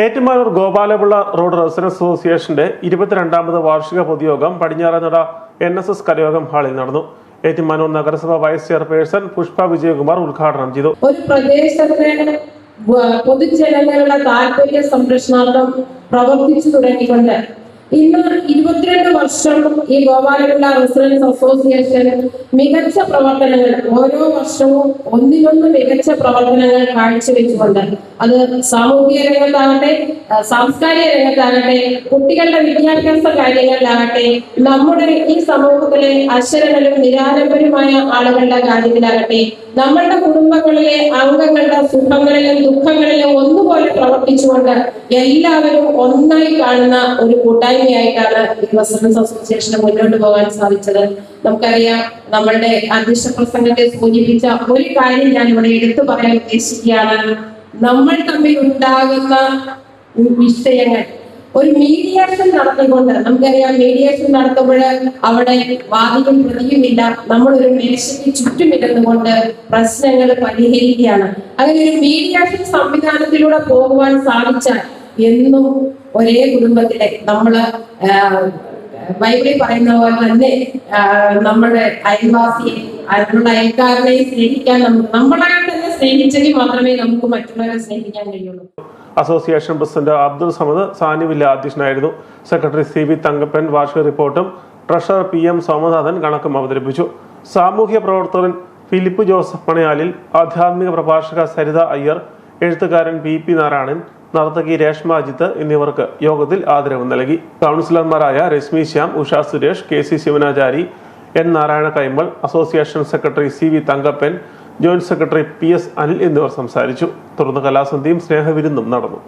Ettumanoor Gopala Pillai road residence അസോസിയേഷന്റെ ഇരുപത്തിരണ്ടാമത് വാർഷിക പൊതുയോഗം പടിഞ്ഞാറനട എൻ എസ് എസ് കരയോഗം ഹാളിൽ നടന്നു. ഏറ്റുമാനൂർ നഗരസഭ വൈസ് ചെയർപേഴ്സൺ പുഷ്പ വിജയകുമാർ ഉദ്ഘാടനം ചെയ്തു. ഒരു പ്രദേശത്തെ പൊതുജനങ്ങളുടെ താല്പര്യ സംരക്ഷണാർത്ഥം പ്രവർത്തിച്ചു തുടങ്ങിക്കൊണ്ട് ഇന്ന് ഇരുപത്തിരണ്ട് വർഷം ഈ ഗോപാലപിള്ള റെസിഡൻസ് അസോസിയേഷൻ മികച്ച പ്രവർത്തനങ്ങൾ ഓരോ വർഷവും ഒന്നിനൊന്ന് മികച്ച പ്രവർത്തനങ്ങൾ കാഴ്ചവെച്ചുകൊണ്ട് അത് സാമൂഹിക രംഗത്താകട്ടെ സാംസ്കാരിക രംഗത്താകട്ടെ കുട്ടികളുടെ വിദ്യാഭ്യാസ കാര്യങ്ങളിലാകട്ടെ നമ്മുടെ ഈ സമൂഹത്തിലെ അശ്വരങ്ങളും നിരാലംബരുമായ ആളുകളുടെ കാര്യത്തിലാകട്ടെ നമ്മളുടെ കുടുംബങ്ങളിലെ അംഗങ്ങളുടെ സുഖങ്ങളിലും ദുഃഖങ്ങളിലും ഒന്നുപോലെ പ്രവർത്തിച്ചുകൊണ്ട് എല്ലാവരും ഒന്നായി കാണുന്ന ഒരു കൂട്ടായ്മയായിട്ടാണ് റെസിഡൻസ് അസോസിയേഷന് മുന്നോട്ട് പോകാൻ സാധിച്ചത്. നമുക്കറിയാം നമ്മളുടെ അധ്യക്ഷ പ്രസംഗത്തെ സൂചിപ്പിച്ച ഒരു കാര്യം ഞാൻ ഇവിടെ എടുത്തു പറയാൻ ഉദ്ദേശിക്കുകയാണ്. നമ്മൾ തമ്മിൽ ഉണ്ടാകുന്ന വിഷയങ്ങൾ. ഒരു മീഡിയേഷൻ നടത്തിക്കൊണ്ട് നമുക്കറിയാം മീഡിയേഷൻ നടത്തുമ്പോൾ അവിടെ വാദിയും പ്രതിയുമില്ല നമ്മളൊരു മേശയ്ക്ക് ചുറ്റുമിരുന്നുകൊണ്ട് പ്രശ്നങ്ങൾ പരിഹരിക്കുകയാണ്. അങ്ങനെ ഒരു മീഡിയേഷൻ സംവിധാനത്തിലൂടെ പോകുവാൻ സാധിച്ചാൽ എന്നും ഒരേ കുടുംബത്തിലെ നമ്മൾ ബൈബിളിൽ പറയുന്ന പോലെ തന്നെ നമ്മുടെ അയൽവാസിയെ നമ്മുടെ അയൽക്കാരനെയും സ്നേഹിക്കാൻ നമുക്ക് നമ്മളെ തന്നെ സ്നേഹിച്ചെങ്കിൽ മാത്രമേ നമുക്ക് മറ്റുള്ളവരെ സ്നേഹിക്കാൻ കഴിയുള്ളൂ. അസോസിയേഷൻ പ്രസിഡന്റ് അബ്ദുൾ സമദ് സാനിവില്ല അധ്യക്ഷനായിരുന്നു. സെക്രട്ടറി സി വി തങ്കപ്പൻ വാർഷിക റിപ്പോർട്ടും ട്രഷറർ പി എം സോമനാഥൻ കണക്കും അവതരിപ്പിച്ചു. സാമൂഹ്യ പ്രവർത്തകൻ ഫിലിപ്പ് ജോസഫ് പണയാലിൽ ആധ്യാത്മിക പ്രഭാഷക സരിത അയ്യർ എഴുത്തുകാരൻ പി പി നാരായണൻ നർത്തകി രേഷ്മ അജിത്ത് എന്നിവർക്ക് യോഗത്തിൽ ആദരവ് നൽകി. കൗൺസിലർമാരായ Rashmi Shyam Usha Suresh K C Sivanachari N Narayana Kaimal association secretary C V Thankappan joint secretary P S Anil എന്നിവർ സംസാരിച്ചു. തുടർന്ന് കലാസന്ധിയും സ്നേഹവിരുന്നും നടന്നു.